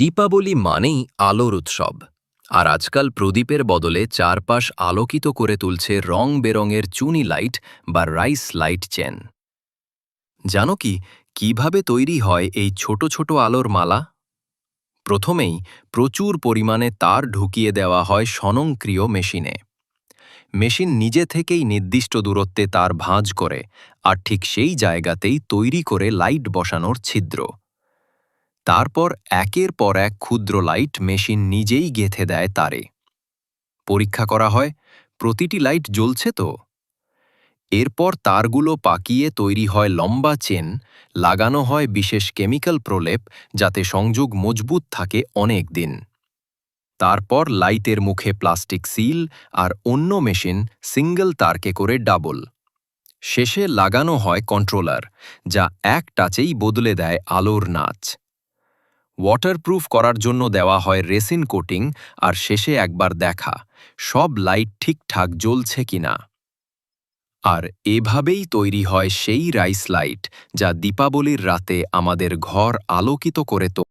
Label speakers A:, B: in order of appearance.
A: দীপাবলি মানেই আলোর উৎসব। আর আজকাল প্রদীপের বদলে চারপাশ আলোকিত করে তুলছে রং বেরঙের চুনি লাইট বা রাইস লাইট চেন। জানো কি, কীভাবে তৈরি হয় এই ছোট ছোট আলোর মালা? প্রথমেই প্রচুর পরিমাণে তার ঢুকিয়ে দেওয়া হয় স্বনংক্রিয় মেশিনে। মেশিন নিজে থেকেই নির্দিষ্ট দূরত্বে তার ভাঁজ করে, আর ঠিক সেই জায়গাতেই তৈরি করে লাইট বসানোর ছিদ্র। তারপর একের পর এক ক্ষুদ্র লাইট মেশিন নিজেই গেঁথে দেয় তারে। পরীক্ষা করা হয়, প্রতিটি লাইট জ্বলছে তো? এরপর তারগুলো পাকিয়ে তৈরি হয় লম্বা চেন, লাগানো হয় বিশেষ কেমিক্যাল প্রলেপ যাতে সংযোগ মজবুত থাকে অনেক দিন। তারপর লাইটের মুখে প্লাস্টিক সিল আর অন্য মেশিন সিঙ্গল তারকে করে ডাবল। শেষে লাগানো হয় কন্ট্রোলার, যা এক টাচেই বদলে দেয় আলোর নাচ। ওয়াটারপ্রুফ করার জন্য দেওয়া হয় রেসিন কোটিং আর শেষে একবার দেখা, সব লাইট ঠিকঠাক জ্বলছে কিনা। আর এভাবেই তৈরি হয় সেই রাইস লাইট যা দীপাবলির রাতে আমাদের ঘর আলোকিত করে তো